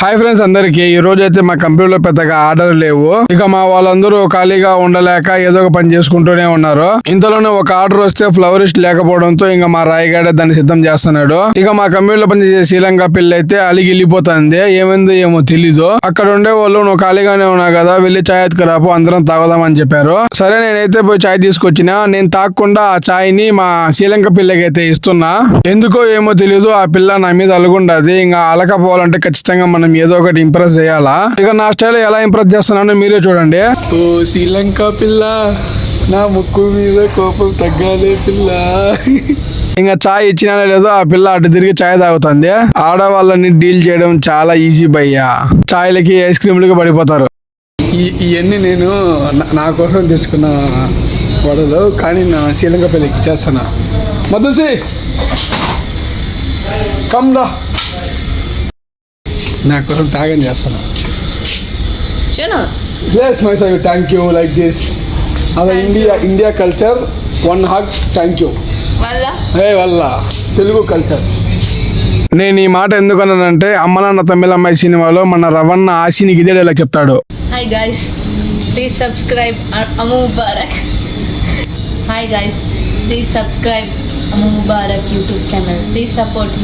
Hi friends అందరికి. ఈ రోజు అయితే మా కంపెనీలో పెద్దగా ఆర్డర్ లేవు. ఇక మా వాళ్ళందరూ ఖాళీగా ఉండలేక ఏదో ఒక పని చేసుకుంటూనే ఉన్నారు. ఇంతలోనే ఒక ఆర్డర్ వస్తే ఫ్లవరిస్ట్ లేకపోవడంతో ఇంకా మా రాయిగాడే దాన్ని సిద్ధం చేస్తున్నాడు. ఇక మా కంపెనీలో పనిచేసే శ్రీలంక పిల్ల అయితే అలిగి వెళ్ళిపోతుంది. ఏమైందో ఏమో తెలీదు. అక్కడ ఉండే వాళ్ళు నువ్వు ఖాళీగానే ఉన్నావు కదా వెళ్ళి చాయ్ ఎత్తుకురాపు అందరం తాగుదామని చెప్పారు. సరే నేనైతే పోయి చాయ్ తీసుకొచ్చిన. నేను తాగకుండా ఆ చాయ్ని మా శ్రీలంక పిల్లకి అయితే ఇస్తున్నా. ఎందుకో ఏమో తెలియదు ఆ పిల్ల నా మీద అలుగుండదు. ఇంకా అలకపోవాలంటే ఖచ్చితంగా మనం ఏదో ఒకటి ఇంప్రెస్ చేయాలా? ఇక నా స్టైల్ ఎలా ఇంప్రెస్ చేస్తున్నానో మీరే చూడండి. ఓ శ్రీలంక పిల్ల నా ముక్కు మీద కోపం తగ్గాలే పిల్ల. ఇంకా చాయ్ ఇచ్చినా లేదో ఆ పిల్ల అటు తిరిగి చాయ్ తాగుతుంది. ఆడవాళ్ళని డీల్ చేయడం చాలా ఈజీ భయ్యా. చాయ్లకి ఐస్ క్రీమ్లకి పడిపోతారు. ఈ ఇవన్నీ నేను నా- కోసం తెచ్చుకున్న వడలు కానీ నా శ్రీలంక పెళ్ళికి చేస్తున్నా. మధుసి కమ్ రా. నా కోసం త్యాగం చేస్తాను థ్యాంక్ యూ లైక్ దిస్ అదే India India culture one heart thank you ఏ వల్ల? తెలుగు కల్చర్ నేను ఈ మాట ఎందుకన్నానంటే అమ్మనాన్న తమిళ అమ్మాయి సినిమాలో మన రవణ ఆశిని గిదేడు ఇలా చెప్తాడు హాయ్ గైస్ ప్లీజ్ సబ్స్క్రైబ్ అమ్మ ముబారక్. హాయ్ గైస్ ప్లీజ్ సబ్స్క్రైబ్ అమ్మ ముబారక్ యూట్యూబ్ ఛానల్ సపోర్ట్